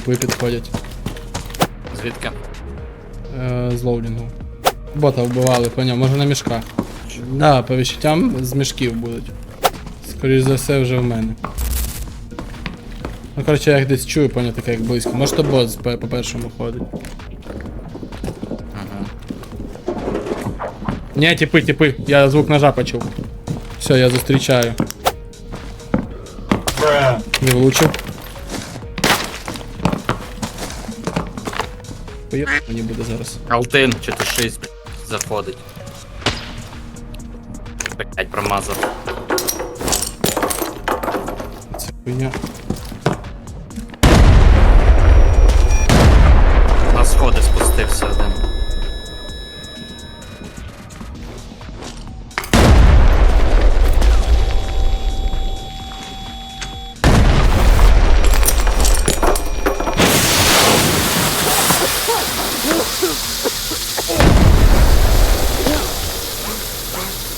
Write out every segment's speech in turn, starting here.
типи підходять. Звідки? Е, з лоудингу. Бота вбивали, поняв, може на мішках. Да, по відчуттям з мішків будуть. Скоріше за все, вже в мене. Ну, коротше, я їх десь чую, поняв, таке як близько. Може то бот по першому ходить. Угу. Ні, типи, типи, я звук ножа почув. Все, я зустрічаю. Не влучив. Поїб мені буде зараз. Алтин чи то 6 блядь, заходить. Блять, промазав. Це хуйня.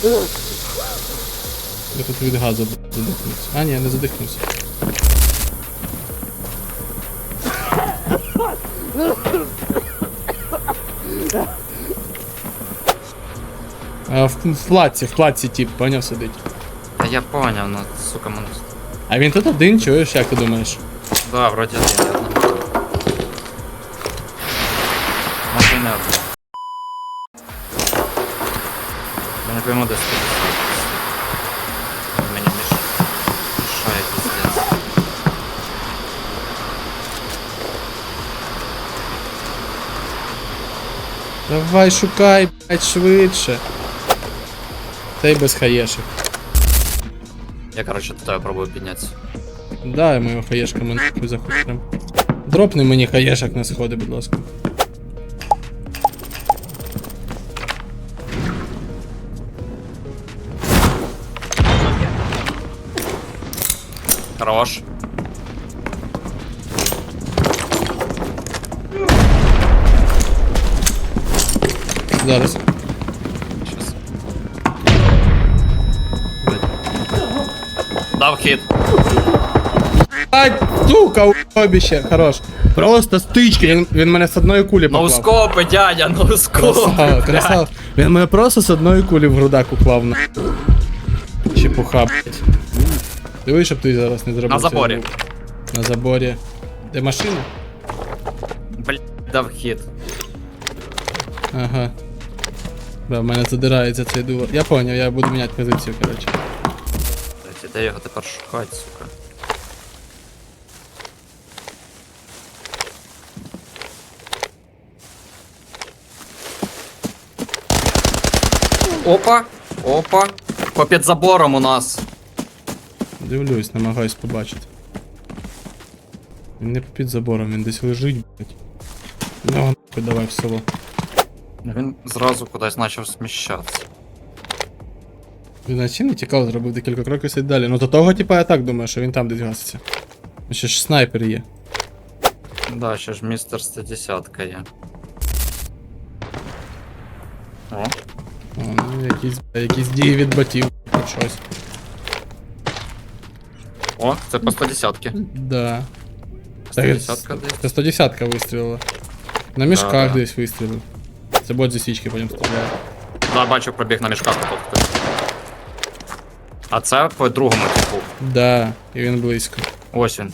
Я тут від газу задихнувся. А, ні, не задихнувся. А, в, в платці, в платці тип, поняв сидить. Та я поняв, ну, сука, мене. А він тут один, чуєш, як ти думаєш? Да, вроді один, я одного. Я не пойму, де сподіваюся. Мені міш... мішає пиздец. Давай шукай, блядь, швидше. Та й без хаєшек. Я, короче, до тебе пробую піднятися. Да, ми його хаєшками нахуй захутрим. Дропни мені хаєшек на сходи, будь ласка. Хорош. Зараз. Щас. Дав хід. Ай, сука, уйобище, хорош. Просто стички, він, він мене з одної кулі поклав. Ноускопи, дядя, ноускопи. Красава, красава. Він мене просто з одної кулі в грудак уклав на. Чепуха, блядь. Дивись, щоб ти зараз не зробив. На заборі. На заборі. Де машина? Блять, дав хід. Ага. Да, в мене задирається цей дуло. Я поняв, я буду міняти позицію, коротше. Де його тепер шукати, сука? Опа! Опа! Попід забором у нас. Дивлюсь, намагаюсь побачити. Він не під забором, він десь лежить, блядь. Ну, нахуй, давай в село. Він зразу кудись почав сміщатися. Він наче не тікав, зробив декілька кроків сидить далі. Ну до того, типа, я так думаю, що він там десь гаситься. Ну, Ще ж снайпер є. Да, ще ж містер 110 є. О, О, ну, якісь, якісь дії від ботів, щось. О, це по 110 ки Да. Так, 110 десь. Це 110 вистрілила. На мішках Да, да. десь вистрілив. Це бот зі потім стріляє. Да, бачу, пробіг на мішках хтось. А це по другому типу. Да, і він близько. Ось він.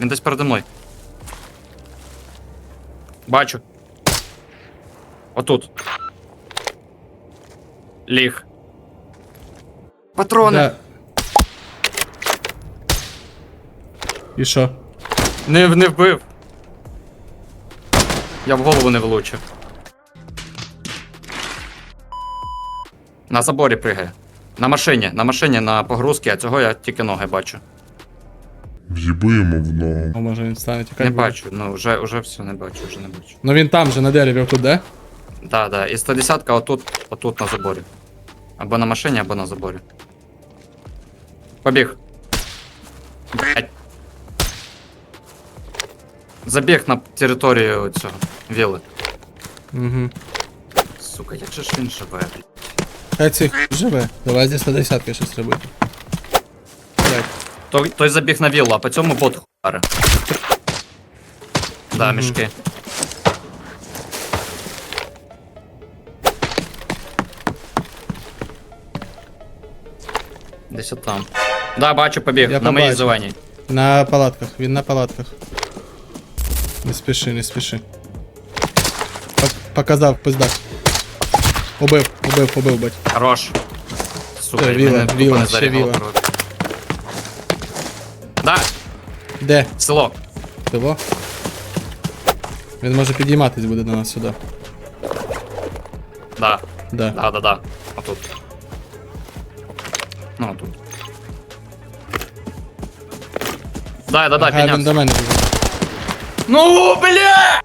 Він десь передо мною. Бачу. Отут. Ліг. Патрони! Да. І що? Не, не вбив. Я в голову не влучив. На заборі пригає. На машині, на машині, на погрузці, а цього я тільки ноги бачу. В'їби йому в ногу. О, може він стане тікати. Не буде. бачу, ну вже, вже все не бачу, вже не бачу. Ну він там же на дереві отут, де? Да, да. І 110-ка отут, отут на заборі. Або на машині, або на заборі. Побіг. Блять. Забіг на територію цього віли. Угу. Сука, як же ж він живе, блядь. Хай цей хуй живе. Давай зі 110 щось робити. Так. Той, той забіг на віллу, а по цьому бот хуяре. Да, мішки. Десь от там. Да, бачу, побіг. Я на моїй побачив. зеленій. На палатках, він на палатках. Не спіши, не спіши. Пок- Показав пиздак. Убив, убив, убив, бать. Хорош. Сука, Е, віла, мене тупо віла, не ще віла. коротше. Да, Де? село. Того? Він може підійматись буде до нас сюди. Да, Да. да, да, да. Отут. Ну, отут. Да, да, да, Ага, він до піднявся. мене біжить. Ну, бля!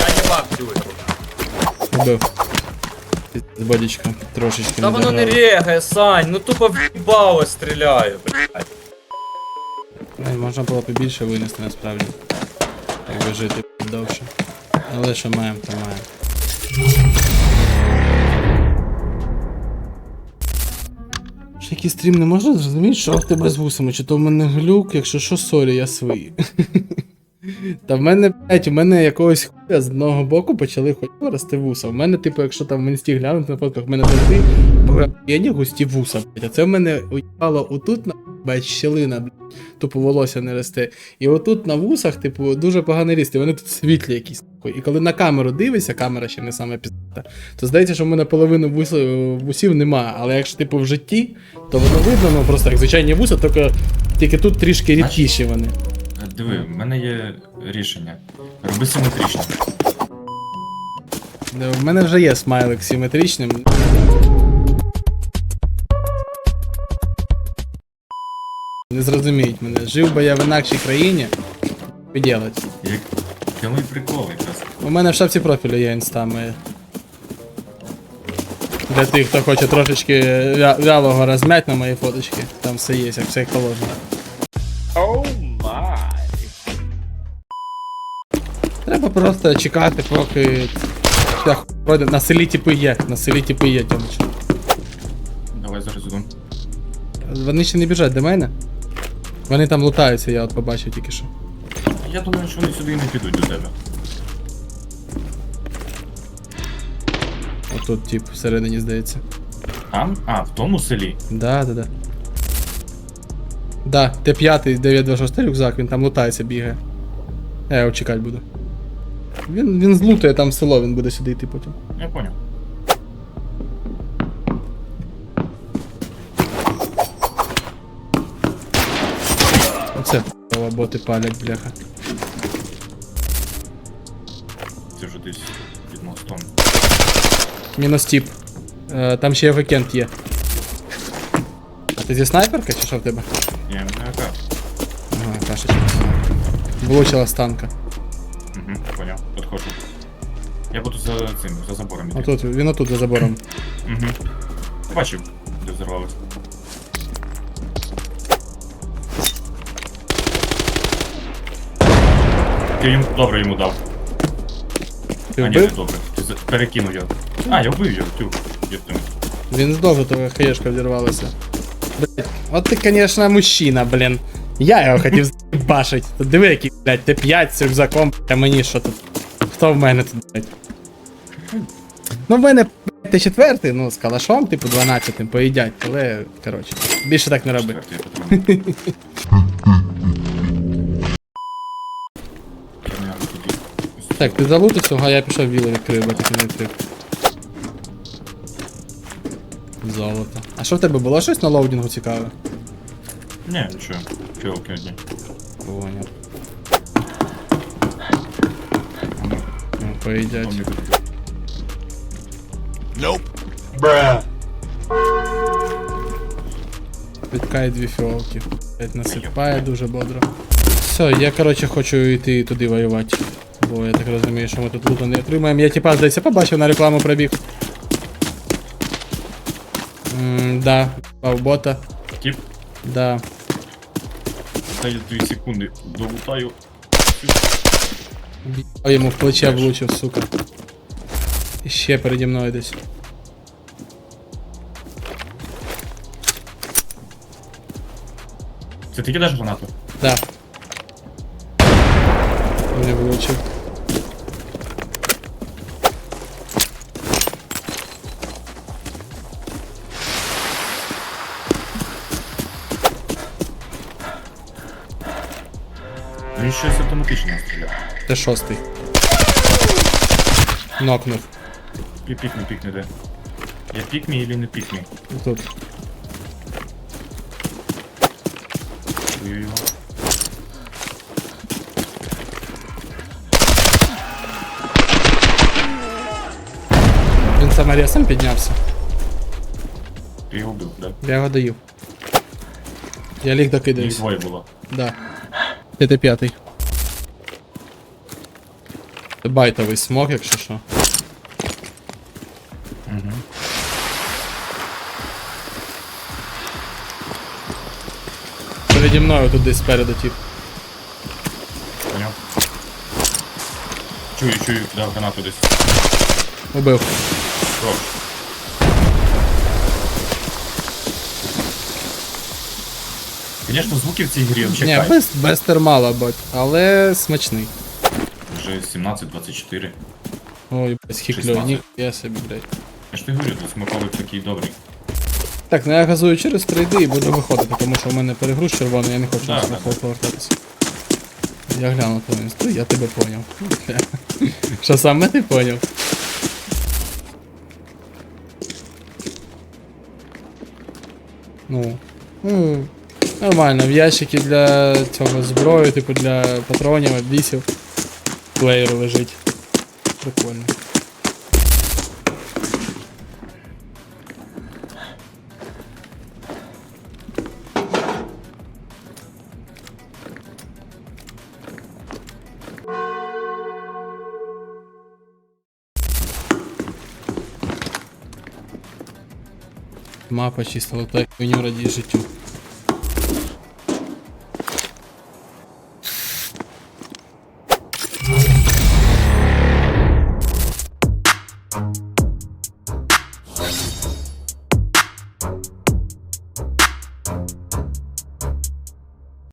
Я не бак цю ігру. Убив. З бодічка трошечки Та воно не дограв. регає, Сань, ну тупо в'їбало стріляю, блядь. Ай, Можна було побільше винести насправді. Якби жити довше. Але що маємо, то маємо. Який стрім не можна зрозуміти, що в тебе з вусами, чи то в мене глюк, якщо що, сорі, я свої. Та в мене, блять, у мене якогось хуя з одного боку почали хуя рости вуса. У мене, типу, якщо там в інсті глянути на фотках, в мене завжди охуєнні густі вуса, блять. А це в мене уїбало отут, на, блять, щелина, блять, тупо волосся не росте. І отут на вусах, типу, дуже поганий ріст, і вони тут світлі якісь. І коли на камеру дивишся, камера ще не саме піздата, то здається, що в мене половину вусів, вусів нема. Але якщо типу в житті, то воно видно, ну просто як звичайні вуса, тільки, тільки тут трішки рідкіші вони. Диви, в мене є рішення. Роби симетрично. Е, В мене вже є смайлик симетричним. Не зрозуміють мене. Жив би я в інакшій країні. Піділать. Як це мій прикол. У мене в шапці профілю є інста моя. Для тих, хто хоче трошечки вя- вялого розмять на мої фоточки. Там все є, як все як положено. Треба просто чекати, поки. Хуй пройде. На селі типи є, на селі типи є, Тьомич. Давай зараз ідемо. Вони ще не біжать до мене. Вони там лутаються, я от побачив тільки що. Я думаю, що вони сюди і не підуть до тебе. Отут тип всередині здається. Там? А, в тому селі. Да, да, да. Да, Т5 926 рюкзак, він там лутається, бігає. Я його чекати буду. Він, він злутає там село, він буде сюди йти потім. Я поняв. Оце боти палять, бляха. Мінус тип. Е, там ще вікенд є. А ти зі снайперка чи що в тебе? Я не яка. Ага, кашечка. Влучила з танка. Угу, поняв. Підходжу. Я буду за цим, за забором іти. Отут, він отут за забором. Угу. Бачив, де взорвалось. Ти йому добре йому дав. Ти а ні, не вбив? добре. Ти за- перекинув його. А, я вбив його, тю. Єптим. Він здовго, то хаєшка взірвалася. Блять, от ти, конечно, мужчина, блін. Я його хотів башить. Тут диви, який, блядь, Т5 з рюкзаком, а мені що тут? Хто в мене тут, блядь? Ну, в мене, блядь, Т4, ну, з калашом, типу 12 поїдять, але, коротше, більше так не роби. Четвертий. Так, ти залутався, а я пішов віло відкрив, бо ти не відкрив. Золото. А що в тебе було щось на лоудінгу цікаве? Ні, нічого. Фіолки одні. Понял. Ну, поїдять. Помню, Підкає дві фіолки. Блять, насипає дуже бодро. Все, я коротше хочу йти туди воювати. Бо я так розумію, що ми тут луту не отримаємо. Я типа здається побачив на рекламу пробіг. Да, бота. Тіп, Да. даю 2 секунди, долутаю. Б'яв йому в плече влучив, сука. І ще переді мною десь. Це ти кидаєш гранату? Да. Не влучив. Щось автоматично стріляв. Це шостий. Нокнув. І пікмі, пікмі де. Я пікмі или не пікмі? Тут. Чую його. Він саморезом піднявся. Ти його вбив, да? Я його даю. Я ліг Їх докидаюсь. двоє було. Да. Це п'ятий. Це байтовий смок, якщо що. Угу. Переді мною тут десь спереду тип. Поняв. Чую, чую, дав гранату десь. Убив. Хорош. Звісно, звуки в цій грі взагалі Ні, кайф. без, без термала, бать, але смачний. Вже 17-24. Ой, без хіклю, 16. ні, я собі, блядь. Я ж ти говорю, тут смаковик такий добрий. Так, ну я газую через 3D і буду виходити, тому що в мене перегруз червоний, я не хочу Да, на да, повертатися. Я гляну твою інсту, я тебе поняв. Бля. Що саме ти поняв? Ну. Ну, нормально, в ящики для цього зброї, типу для патронів, обвісів. Плеєр лежить. Прикольно. Мапа чисто, так хуйню раді життю.